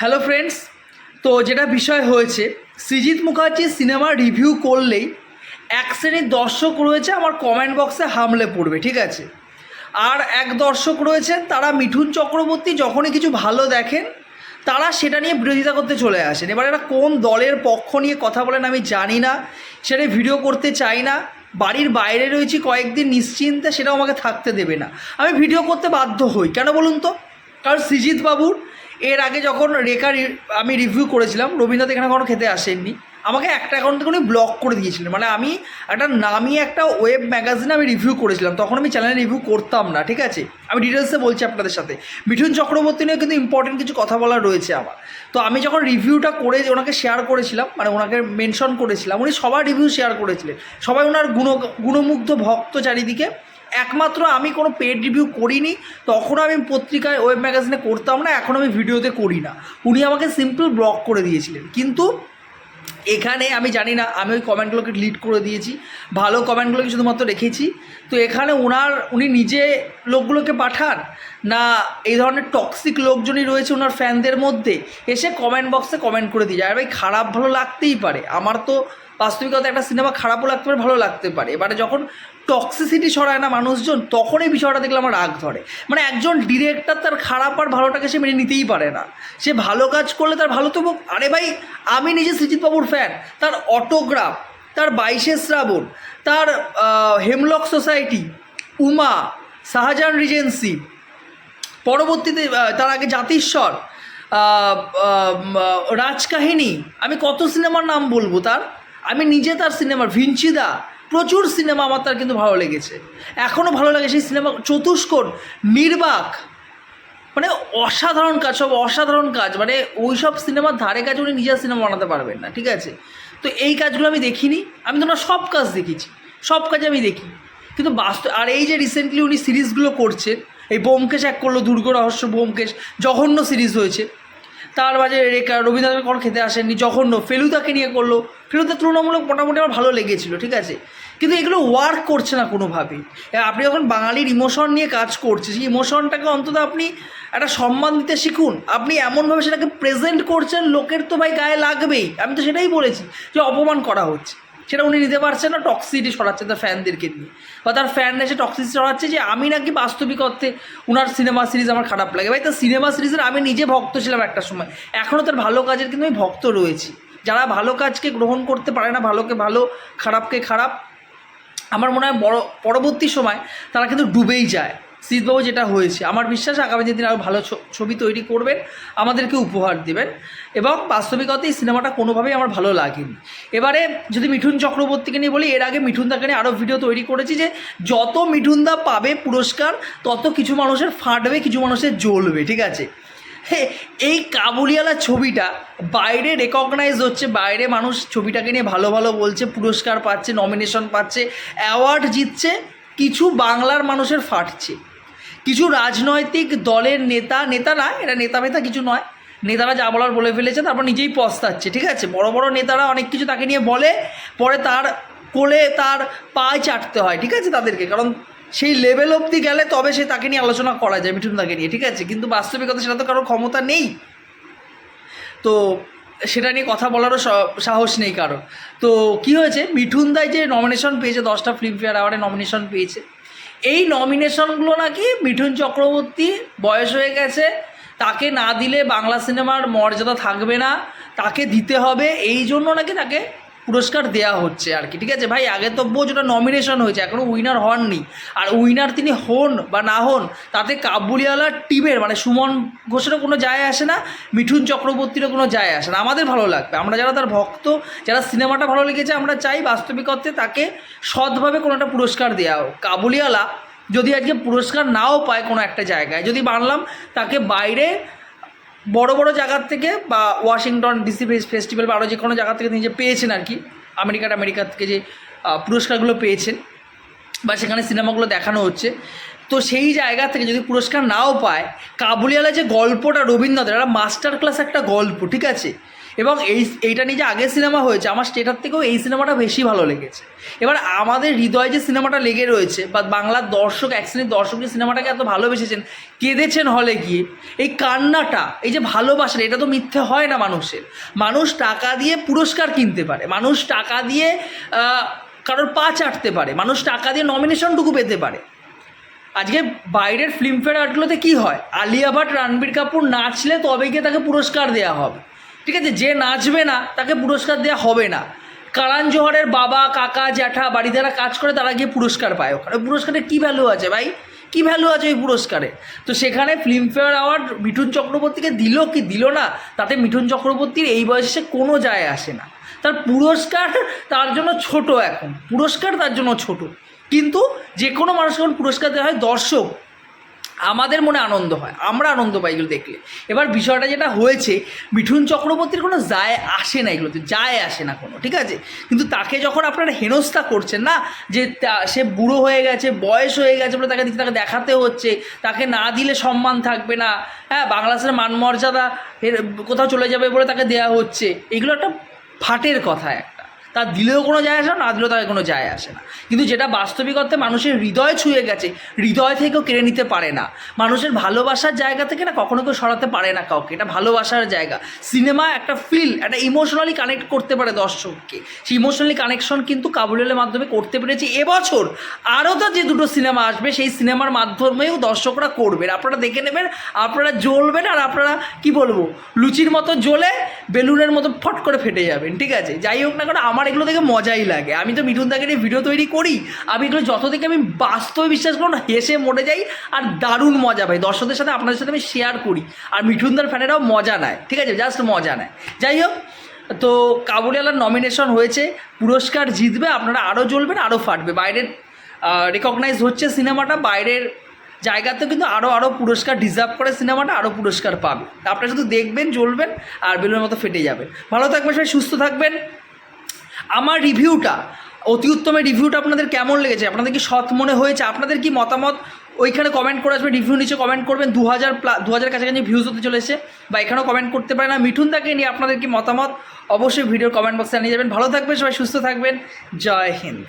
Hello friends তো যেটা বিষয় হয়েছে সৃজিত মুখার্জির সিনেমা রিভিউ করলেই এক শ্রেণির দর্শক রয়েছে, আমার কমেন্ট বক্সে হামলে পড়বে, ঠিক আছে? আর এক দর্শক রয়েছেন তারা মিঠুন চক্রবর্তী যখনই কিছু ভালো দেখেন, তারা সেটা নিয়ে বিরোধিতা করতে চলে আসেন। এবার এরা কোন দলের পক্ষ নিয়ে কথা বলেন আমি জানি না, সেটা ভিডিও করতে চাই না, বাড়ির বাইরে রয়েছি কয়েকদিন নিশ্চিন্তে, সেটাও আমাকে থাকতে দেবে না। আমি ভিডিও করতে বাধ্য হই, কেন বলুন তো? কারণ সৃজিত বাবুর এর আগে যখন রেখা আমি রিভিউ করেছিলাম, রবীন্দ্রনাথ এখানে কখনো খেতে আসেননি। আমাকে একটা অ্যাকাউন্ট থেকে উনি ব্লক করে দিয়েছিলেন। মানে আমি একটা নামি একটা ওয়েব ম্যাগাজিনে আমি রিভিউ করেছিলাম। তখন আমি চ্যানেলে রিভিউ করতাম না, ঠিক আছে? আমি ডিটেলসে বলছি আপনাদের সাথে। মিঠুন চক্রবর্তী নিয়ে কিন্তু ইম্পর্টেন্ট কিছু কথা বলার রয়েছে আমার। তো আমি যখন রিভিউটা করে, ওনাকে শেয়ার করেছিলাম মানে ওনাকে মেনশন করেছিলাম, উনি সবার রিভিউ শেয়ার করেছিলেন। সবাই ওনার গুণ গুণমুগ্ধ ভক্ত চারিদিকে। একমাত্র আমি কোনো পেড রিভিউ করিনি তখন আমি পত্রিকায় ওয়েব ম্যাগাজিনে করতাম না এখন আমি ভিডিওতে করি না। উনি আমাকে সিম্পল ব্লক করে দিয়েছিলেন। কিন্তু এখানে আমি জানি না, আমি ওই কমেন্টগুলোকে লিড করে দিয়েছি। ভালো কমেন্টগুলোকে শুধুমাত্র রেখেছি। তো এখানে ওনার, উনি নিজে লোকগুলোকে পাঠান? না, এই ধরনের টক্সিক লোকজনই রয়েছে ওনার ফ্যানদের মধ্যে? এসে কমেন্ট বক্সে কমেন্ট করে দিয়ে যায়। আর ভাই, খারাপ ভালো লাগতেই পারে। আমার তো বাস্তবিকতা একটা সিনেমা খারাপও লাগতে পারে, ভালো লাগতে পারে। এবারে যখন টক্সিসিটি ছড়ায় না মানুষজন তখন এই বিষয়টা দেখলে আমার রাগ ধরে। মানে একজন ডিরেক্টর তার খারাপ আর ভালোটাকে সে মেনে নিতেই পারে না। সে ভালো কাজ করলে তার ভালো তো। আরে ভাই, আমি নিজে সৃজিত বাবুর ফ্যান তার অটোগ্রাফ তার বাইশে শ্রাবণ, তার Hemlock Society Uma, Shahjahan Regency পরবর্তীতে তার আগে জাতিস্বর রাজকাহিনী। আমি কত সিনেমার নাম বলব তার? আমি নিজে তার সিনেমার, ভিঞ্চিদা প্রচুর সিনেমা আমার তার কিন্তু ভালো লেগেছে। এখনও ভালো লাগে সেই সিনেমা চতুষ্কোণ, নির্বাক মানে অসাধারণ কাজ, সব অসাধারণ কাজ মানে ওই সব সিনেমার ধারে কাছে উনি নিজের সিনেমা বানাতে পারবেন না, ঠিক আছে? তো এই কাজগুলো আমি দেখিনি, আমি তো না সব কাজ দেখেছি, সব কাজ আমি দেখি। কিন্তু বাস্তব, আর এই যে রিসেন্টলি উনি সিরিজগুলো করছেন, এই বোমকেশ এক করল, দুর্গ রহস্য বোমকেশ, জঘন্য সিরিজ হয়েছে তার মাঝে রেখা, রবীন্দ্রনাথ কর খেতে আসেননি, জঘন্য, ফেলুদাকে নিয়ে করল। ফেলুদা তুলনামূলক মোটামুটি আমার ভালো লেগেছিলো, ঠিক আছে? কিন্তু এগুলো ওয়ার্ক করছে না কোনোভাবেই। আপনি যখন বাঙালির ইমোশন নিয়ে কাজ করছে সেই ইমোশনটাকে অন্তত আপনি একটা সম্মান দিতে শিখুন। আপনি এমনভাবে সেটাকে প্রেজেন্ট করছেন, লোকের তো ভাই গায়ে লাগবেই। আমি তো সেটাই বলেছি যে অপমান করা হচ্ছে। সেটা উনি নিতে পারছেন না টক্সিটি ছড়াচ্ছে তার ফ্যানদেরকে নিয়ে। বা তার ফ্যান এসে টক্সিটি ছড়াচ্ছে যে আমি নাকি বাস্তবিক অর্থে ওনার সিনেমা সিরিজ আমার খারাপ লাগে। ভাই, তার সিনেমা সিরিজের আমি নিজে ভক্ত ছিলাম একটা সময়। এখনও তার ভালো কাজের কিন্তু আমি ভক্ত রয়েছি। যারা ভালো কাজকে গ্রহণ করতে পারে না, ভালোকে ভালো, খারাপকে খারাপ, আমার মনে হয় বড়, পরবর্তী সময় তারা কিন্তু ডুবেই যায়। শীতবাবু যেটা হয়েছে, আমার বিশ্বাস আগামী দিন আরও ভালো ছবি তৈরি করবেন, আমাদেরকে উপহার দেবেন এবং বাস্তবিকতা এই সিনেমাটা কোনোভাবেই আমার ভালো লাগেনি। এবারে যদি মিঠুন চক্রবর্তীকে নিয়ে বলি, এর আগে মিঠুন দাকে নিয়ে আরও ভিডিও তৈরি করেছি যে যত মিঠুন দা পাবে পুরস্কার, তত কিছু মানুষের ফাটবে, কিছু মানুষের জ্বলবে, ঠিক আছে? এই কাবুলিওয়ালা ছবিটা বাইরে রেকগনাইজ হচ্ছে, বাইরে মানুষ ছবিটাকে নিয়ে ভালো ভালো বলছে, পুরস্কার পাচ্ছে নমিনেশন পাচ্ছে অ্যাওয়ার্ড জিতছে, কিছু বাংলার মানুষের ফাটছে। কিছু রাজনৈতিক দলের নেতা নেতা না এটা নেতা ফেতা কিছু নয়, নেতারা যা বলার বলে ফেলেছে, তারপর নিজেই পস্তাচ্ছে, ঠিক আছে? বড় বড় নেতারা অনেক কিছু তাকে নিয়ে বলে, পরে তার কোলে তার পায়ে চাটতে হয়, ঠিক আছে তাদেরকে? কারণ সেই লেভেল অবধি গেলে তবে সে তাকে নিয়ে আলোচনা করা যায়, মিঠুন তাকে নিয়ে, ঠিক আছে? কিন্তু বাস্তবিকতা সেটা তো কারোর ক্ষমতা নেই। তো সেটা নিয়ে কথা বলারও সাহস নেই কারণ তো কি হয়েছে? মিঠুন দায় যে নমিনেশন পেয়েছে, দশটা ফিল্মফেয়ার অ্যাওয়ার্ডে নমিনেশন পেয়েছে। এই নমিনেশনগুলো নাকি মিঠুন চক্রবর্তী বয়স হয়ে গেছে, তাকে না দিলে বাংলা সিনেমার মর্যাদা থাকবে না, তাকে দিতে হবে, এই জন্য নাকি তাকে পুরস্কার দেওয়া হচ্ছে আর কি, ঠিক আছে? ভাই, আগে তো ওটা নমিনেশন হয়েছে এখনও উইনার হননি। আর উইনার তিনি হন বা না হন, তাতে কাবুলিওয়ালা টিমের মানে সুমন ঘোষেরও কোনো যায় আসে না, মিঠুন চক্রবর্তীরও কোনো যায় আসে না। আমাদের ভালো লাগবে। আমরা যারা তার ভক্ত, যারা সিনেমাটা ভালো লেগেছে, আমরা চাই বাস্তবিক অর্থে তাকে সৎভাবে কোনো একটা পুরস্কার দেওয়া হোক। কাবুলিওয়ালা যদি আজকে পুরস্কার নাও পায় কোনো একটা জায়গায়, যদি মানলাম তাকে বাইরে বড় বড় জায়গার থেকে বা ওয়াশিংটন ডিসি ফেস্টিভ্যাল বা আরও যে কোনো জায়গা থেকে তিনি যে পেয়েছেন আর কি। আমেরিকার আমেরিকা থেকে যে পুরস্কারগুলো পেয়েছেন বা সেখানে সিনেমাগুলো দেখানো হচ্ছে। তো তো সেই জায়গা থেকে যদি পুরস্কার নাও পায় কাবুলিওয়ালা যে গল্পটা রবীন্দ্রনাথের, একটা মাস্টার ক্লাস একটা গল্প, ঠিক আছে? এবং এই, এইটা নিয়ে যে আগের সিনেমা হয়েছে, আমার স্টেটার থেকেও এই সিনেমাটা বেশি ভালো লেগেছে। এবার আমাদের হৃদয়ে যে সিনেমাটা লেগে রয়েছে, বা বাংলার দর্শক, এক শ্রেণির দর্শক যে সিনেমাটাকে এত ভালোবেসেছেন, কেঁদেছেন হলে গিয়ে, এই কান্নাটা, এই যে ভালোবাসা, এটা তো মিথ্যে হয় না মানুষের। মানুষ টাকা দিয়ে পুরস্কার কিনতে পারে, মানুষ টাকা দিয়ে কারোর পা চাটতে পারে, মানুষ টাকা দিয়ে নমিনেশনটুকু পেতে পারে। আজকে বাইরের ফিল্মফেয়ার আর্টগুলোতে কী হয়? আলিয়া ভাট, রণবীর কাপুর নাচলে তবে গিয়ে তাকে পুরস্কার দেওয়া হবে। ঠিক আছে, যে নাচবে না, তাকে পুরস্কার দেওয়া হবে না। কারান জোহরের বাবা, কাকা, জ্যাঠা বাড়িতে যারা কাজ করে, তারা গিয়ে পুরস্কার পায় ওখানে। পুরস্কারের কী ভ্যালু আছে ভাই? কী ভ্যালু আছে ওই পুরস্কারে? তো সেখানে ফিল্মফেয়ার অ্যাওয়ার্ড মিঠুন চক্রবর্তীকে দিল কি দিল না, তাতে মিঠুন চক্রবর্তীর এই বয়সে কোনো যায় আসে না। তার পুরস্কার তার জন্য ছোট এখন। পুরস্কার তার জন্য ছোট। কিন্তু যে কোনো মানুষকে পুরস্কার দেওয়া হয় দর্শক। আমাদের মনে আনন্দ হয়, আমরা আনন্দ পাই এগুলো দেখলে। এবার বিষয়টা যেটা হয়েছে, মিঠুন চক্রবর্তীর কোনো যায় আসে না এগুলোতে, যায় আসে না কোনো, ঠিক আছে? কিন্তু তাকে যখন আপনারা হেনস্থা করছেন না, যে সে বুড়ো হয়ে গেছে, বয়স হয়ে গেছে বলে তাকে তাকে দেখাতে হচ্ছে, তাকে না দিলে সম্মান থাকবে না হ্যাঁ বাংলাদেশের মান মর্যাদা কোথাও চলে যাবে বলে তাকে দেওয়া হচ্ছে, এগুলো একটা ফাটের কথা একটা তার দিলেও কোনো যায় আসে না দিলেও তাকে কোনো যায় আসে না। কিন্তু যেটা বাস্তবিক অর্থে মানুষের হৃদয় ছুঁয়ে গেছে, হৃদয় থেকেও কেড়ে নিতে পারে না। মানুষের ভালোবাসার জায়গা থেকে না কখনো কেউ সরাতে পারে না কাউকে। এটা ভালোবাসার জায়গা। সিনেমা একটা ফিল একটা ইমোশনালি কানেক্ট করতে পারে দর্শককে। সেই ইমোশনালি কানেকশন কিন্তু কাবুলের মাধ্যমে করতে পেরেছি। এবছর আরও তো যে দুটো সিনেমা আসবে, সেই সিনেমার মাধ্যমেও দর্শকরা করবেন। আপনারা দেখে নেবেন, আপনারা জ্বলবেন আর আপনারা, কি বলব, লুচির মতো জ্বলে বেলুনের মতো ফট করে ফেটে যাবেন। ঠিক আছে? যাই হোক না কারণ আমার এগুলো দেখে মজাই লাগে। আমি তো মিঠুন দাকে নিয়ে ভিডিও তৈরি করি, আমি এগুলো যত থেকে আমি বাস্তবে বিশ্বাস করুন হেসে মরে যাই আর দারুণ মজা পাই। দর্শকদের সাথে আপনাদের সাথে আমি শেয়ার করি। আর মিঠুনদার ফ্যানেরাও মজা নেয়, ঠিক আছে? জাস্ট মজা নেয়। যাই হোক, তো কাবুলিওয়ালার নমিনেশন হয়েছে, পুরস্কার জিতবে, আপনারা আরও জ্বলবেন আরও ফাটবে। বাইরের রেকগনাইজ হচ্ছে সিনেমাটা, বাইরের জায়গাতেও কিন্তু আরও আরও পুরস্কার ডিজার্ভ করে সিনেমাটা আরও পুরস্কার পাবে। আপনারা শুধু দেখবেন, জ্বলবেন, আর বেলুনের মতো ফেটে যাবেন। ভালো থাকবেন সবাই, সুস্থ থাকবেন। আমার রিভিউটা, অতি উত্তমের রিভিউটা আপনাদের কেমন লেগেছে? আপনাদের কি সৎ মনে হয়েছে? আপনাদের কি মতামত? ওইখানে কমেন্ট করে আসবে রিভিউ নিচে কমেন্ট করবেন দু হাজার প্লা দু হাজার কাছাকাছি ভিউজ হতে চলেছে, বা এখানেও কমেন্ট করতে পারেন না। মিঠুন তাকে নিয়ে আপনাদের কি মতামত? অবশ্যই ভিডিওর কমেন্ট বক্সে জানিয়ে যাবেন। ভালো থাকবেন সবাই, সুস্থ থাকবেন। জয় হিন্দ।